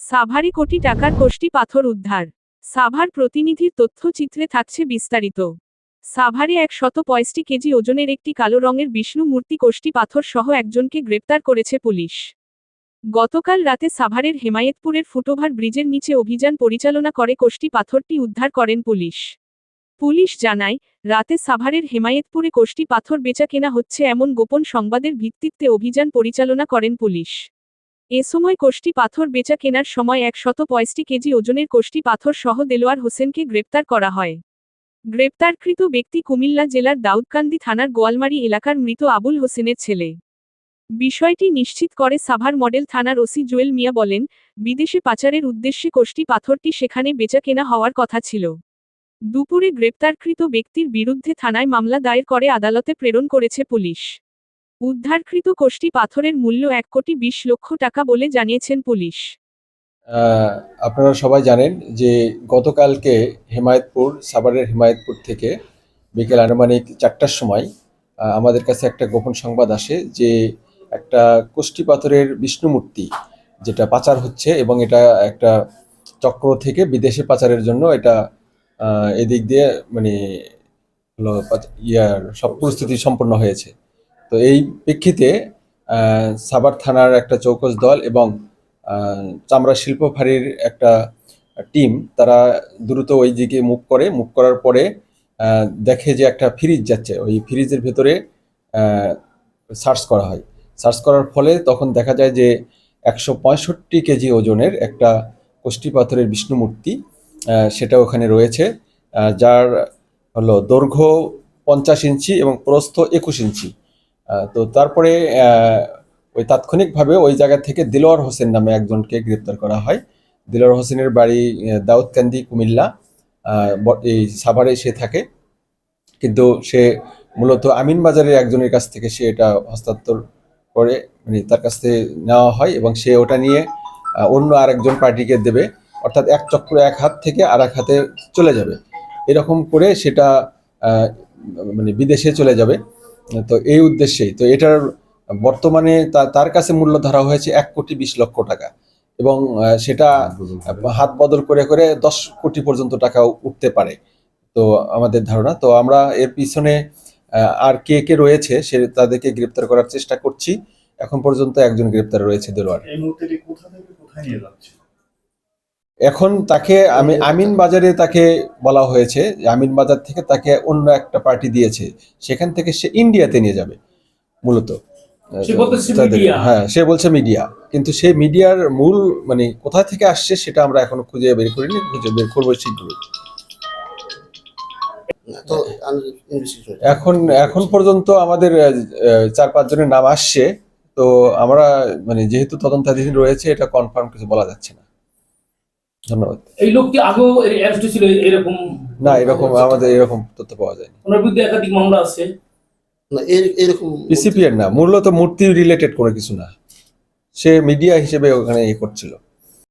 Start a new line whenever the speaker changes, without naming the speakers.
সাভারে কোটি টাকার কোষ্টি পাথর উদ্ধার। সাভার প্রতিনিধির তথ্যচিত্রে থাকছে বিস্তারিত। সাভারে এক শত পঁয়ষট্টি কেজি ওজনের একটি কালো রঙের বিষ্ণু মূর্তি কোষ্টি পাথর সহ একজনকে গ্রেপ্তার করেছে পুলিশ। গতকাল রাতে সাভারের হেমায়েতপুরের ফুটোভার ব্রিজের নিচে অভিযান পরিচালনা করে কোষ্টি পাথরটি উদ্ধার করেন পুলিশ। পুলিশ জানায়, রাতে সাভারের হেমায়েতপুরে কোষ্টি পাথর বেচা কেনা হচ্ছে এমন গোপন সংবাদের ভিত্তিতে অভিযান পরিচালনা করেন পুলিশ। এ সময় কোষ্টি পাথর বেচা কেনার সময় একশত পঁয়ষট্টি কেজি ওজনের কোষ্টি পাথর সহ দেলোয়ার হোসেনকে গ্রেপ্তার করা হয়। গ্রেপ্তারকৃত ব্যক্তি কুমিল্লা জেলার দাউদকান্দি থানার গোয়ালমারি এলাকার মৃত আবুল হোসেনের ছেলে। বিষয়টি নিশ্চিত করে সাভার মডেল থানার ওসি জুয়েল মিয়া বলেন, বিদেশে পাচারের উদ্দেশ্যে কোষ্টি পাথরটি সেখানে বেচা কেনা হওয়ার কথা ছিল। দুপুরে গ্রেপ্তারকৃত ব্যক্তির বিরুদ্ধে থানায় মামলা দায়ের করে আদালতে প্রেরণ করেছে পুলিশ। উদ্ধারকৃত কোষ্টি পাথরের মূল্য এক কোটি বিশ লক্ষ টাকা বলে জানিয়েছেন পুলিশ।
আপনারা সবাই জানেন যে গতকালকে হেমায়েতপুর, সাভারের হেমায়েতপুর থেকে বিকেল আনুমানিক চারটার সময় আমাদের কাছে একটা গোপন সংবাদ আসে যে একটা কোষ্টি পাথরের বিষ্ণু মূর্তি যেটা পাচার হচ্ছে এবং এটা একটা চক্র থেকে বিদেশে পাচারের জন্য এটা এদিক দিয়ে মানে হলো ইয়ার সব পরিস্থিতি সম্পন্ন হয়েছে। তো এই প্রেক্ষিতে সাভার থানার একটা চৌকস দল এবং চামড়া শিল্প ফাঁড়ির একটা টিম, তারা দ্রুত ওই দিকে মুভ করে। মুভ করার পরে দেখে যে একটা ফ্রিজ যাচ্ছে। ওই ফ্রিজের ভেতরে সার্চ করা হয়। সার্চ করার ফলে তখন দেখা যায় যে, একশো পঁয়ষট্টি কেজি ওজনের একটা কোষ্টি পাথরের বিষ্ণু মূর্তি সেটা ওখানে রয়েছে। যার হলো দৈর্ঘ্য পঞ্চাশ ইঞ্চি এবং প্রস্থ একুশ ইঞ্চি। তো তারপরে ওই তাৎক্ষণিকভাবে ওই জায়গা থেকে দিলোয়ার হোসেন নামে একজনকে গ্রেপ্তার করা হয়। দিলোয়ার হোসেনের বাড়ি দাউদকান্দি, কুমিল্লা। এই সাভারে সে থাকে। কিন্তু সে মূলত আমিন বাজারের একজনের কাছ থেকে সে এটা হস্তান্তর করে মানে তার কাছ থেকে নেওয়া হয় এবং সে ওটা নিয়ে অন্য আরেকজন পার্টিকে দেবে। অর্থাৎ এক চক্র, এক হাত থেকে আর এক হাতে চলে যাবে। এরকম করে সেটা মানে বিদেশে চলে যাবে। তো এই উদ্দেশ্যেই। তো এটার বর্তমানে তার কাছে মূল্য ধরা হয়েছে এক কোটি বিশ লক্ষ টাকা এবং সেটা হাত বদল করে করে দশ কোটি পর্যন্ত টাকা উঠতে পারে। তো আমাদের ধারণা, তো আমরা এর পিছনে আর কে কে রয়েছে সে তাদেরকে গ্রেপ্তার করার চেষ্টা করছি। এখন পর্যন্ত একজন গ্রেপ্তার রয়েছে দেলোয়ার।
এই মুহূর্তে কোথা থেকে কোথায় নিয়ে যাচ্ছে?
এখন তাকে আমি আমিন বাজারে তাকে বলা হয়েছে যে আমিন বাজার থেকে তাকে অন্য একটা পার্টি দিয়েছে সেখান থেকে সে ইন্ডিয়াতে নিয়ে যাবে মূলত।
সে।
হ্যাঁ সে বলছে মিডিয়া। কিন্তু সেই মিডিয়ার মূল মানে কোথা থেকে আসছে সেটা আমরা এখনও খুঁজে বের করিনি খুঁজে বের করব শীঘ্রই। এখন এখন পর্যন্ত আমাদের চার পাঁচ জনের নাম আসছে তো আমরা মানে যেহেতু তদন্তাধীন রয়েছে এটা কনফার্ম কিছু বলা যাচ্ছে না। ধন্যবাদ।
এই লোকটি আগেও অ্যারেস্ট ছিল এরকম
না এরকম আমাদের এরকম তথ্য পাওয়া যায়নি।
ওনার বিরুদ্ধে একাধিক মামলা আছে।
না এর- এরকম
পিসিপি এর না মূলত মূর্তি রিলেটেড কোনো কিছু না। সে মিডিয়া হিসেবে ওখানে ইয়ে করছিল।